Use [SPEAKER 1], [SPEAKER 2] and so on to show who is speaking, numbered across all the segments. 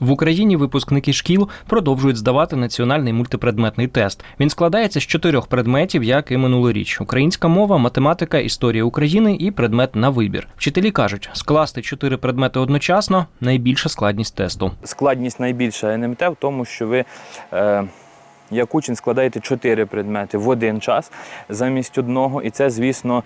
[SPEAKER 1] В Україні випускники шкіл продовжують здавати національний мультипредметний тест. Він складається з чотирьох предметів, як і минулоріч: українська мова, математика, історія України і предмет на вибір. Вчителі кажуть, скласти чотири предмети одночасно найбільша складність тесту.
[SPEAKER 2] Складність найбільша НМТ в тому, що ви. Е, як учень складаєте чотири предмети в один час замість одного, і це, звісно,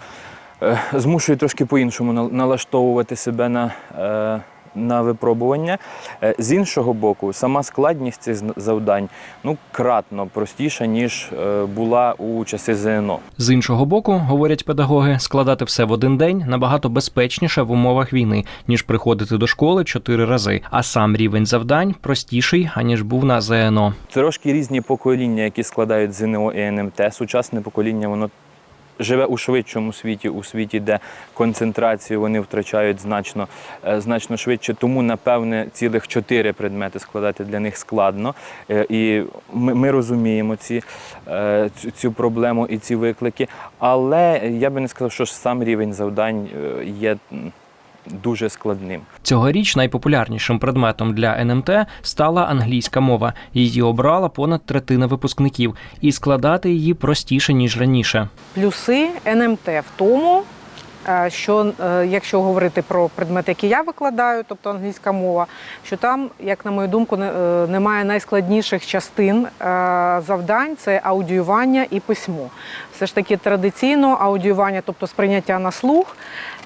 [SPEAKER 2] е, змушує трошки по-іншому налаштовувати себе на, е, на випробування. Е, З іншого боку, сама складність цих завдань ну, кратно простіша, ніж е, була у часи ЗНО.
[SPEAKER 1] З іншого боку, говорять педагоги, складати все в один день набагато безпечніше в умовах війни, ніж приходити до школи чотири рази. А сам рівень завдань простіший аніж був на ЗНО.
[SPEAKER 2] Трошки різні покоління, які складають ЗНО і НМТ. Сучасне покоління воно живе у швидшому світі, у світі, де концентрацію вони втрачають значно, е, значно швидше. Тому, напевне, цілих чотири предмети складати для них складно. Е, І ми, ми розуміємо ці, е, цю, проблему і ці виклики. Але я би не сказав, що сам рівень завдань є дуже складним.
[SPEAKER 1] Цьогоріч найпопулярнішим предметом для НМТ стала англійська мова. Її обрала понад третина випускників, і складати її простіше ніж раніше.
[SPEAKER 3] Плюси НМТ в тому, що е, якщо говорити про предмети, які я викладаю, тобто англійська мова, що там, як на мою думку, е, немає найскладніших частин е, завдань це аудіювання і письмо. Все ж таки традиційно аудіювання, тобто сприйняття на слух,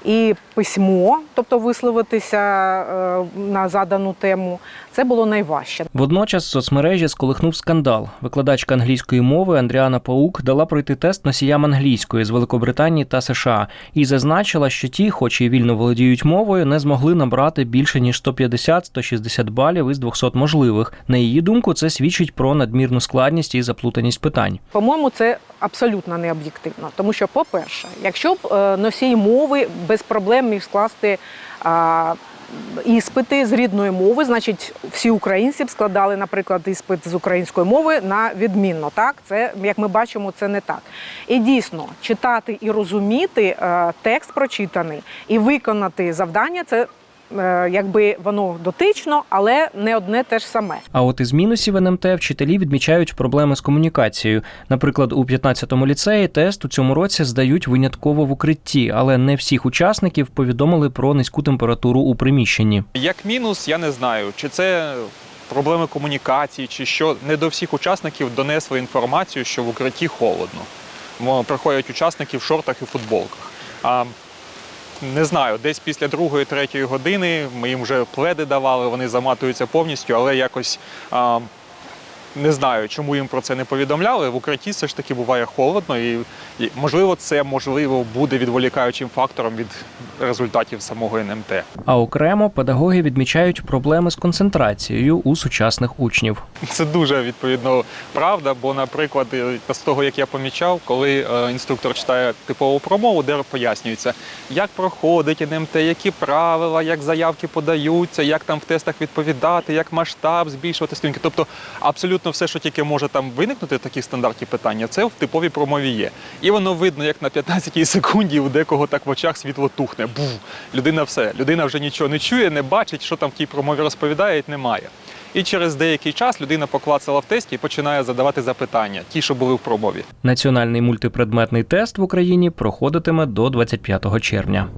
[SPEAKER 3] і письмо, тобто висловитися е, на задану тему, це було найважче.
[SPEAKER 1] Водночас соцмережі сколихнув скандал. Викладачка англійської мови Андріана Паук дала пройти тест носіям англійської з Великобританії та США і зазначила, що ті, хоч і вільно володіють мовою, не змогли набрати більше ніж 150-160 балів із 200 можливих. На її думку, це свідчить про надмірну складність і заплутаність питань.
[SPEAKER 3] По-моєму, це абсолютно не об'єктивно. Тому що, по-перше, якщо б е, носій мови без проблем міг скласти іспити з рідної мови, значить, всі українці б складали, наприклад, іспит з української мови на відмінно. Так, це як ми бачимо, це не так. І дійсно читати і розуміти е, текст прочитаний і виконати завдання це. Е, Якби воно дотично, але не одне те ж саме.
[SPEAKER 1] А от із мінусів НМТ вчителі відмічають проблеми з комунікацією. Наприклад, у 15-му ліцеї тест у цьому році здають винятково в укритті, але не всіх учасників повідомили про низьку температуру у приміщенні.
[SPEAKER 4] Як мінус, я не знаю, чи це проблеми комунікації, чи що не до всіх учасників донесли інформацію, що в укритті холодно. Приходять учасники в шортах і футболках. А не знаю, десь після другої, третьої години ми їм вже пледи давали, вони заматуються повністю, але якось не знаю, чому їм про це не повідомляли. В укритті все ж таки буває холодно, і, і можливо, це можливо буде відволікаючим фактором від результатів самого НМТ.
[SPEAKER 1] А окремо педагоги відмічають проблеми з концентрацією у сучасних учнів.
[SPEAKER 4] Це дуже відповідно правда. Бо, наприклад, з того, як я помічав, коли е, інструктор читає типову промову, де пояснюється, як проходить НМТ, які правила, як заявки подаються, як там в тестах відповідати, як масштаб збільшувати сторінки. Тобто абсолютно все, що тільки може там виникнути, такі стандартні питання, це в типовій промові є. І воно видно, як на 15-й секунді у декого так в очах світло тухне. Бу! Людина все. Людина вже нічого не чує, не бачить, що там в тій промові розповідають, немає. І через деякий час людина поклацала в тесті і починає задавати запитання, ті, що були в промові.
[SPEAKER 1] Національний мультипредметний тест в Україні проходитиме до 25 червня.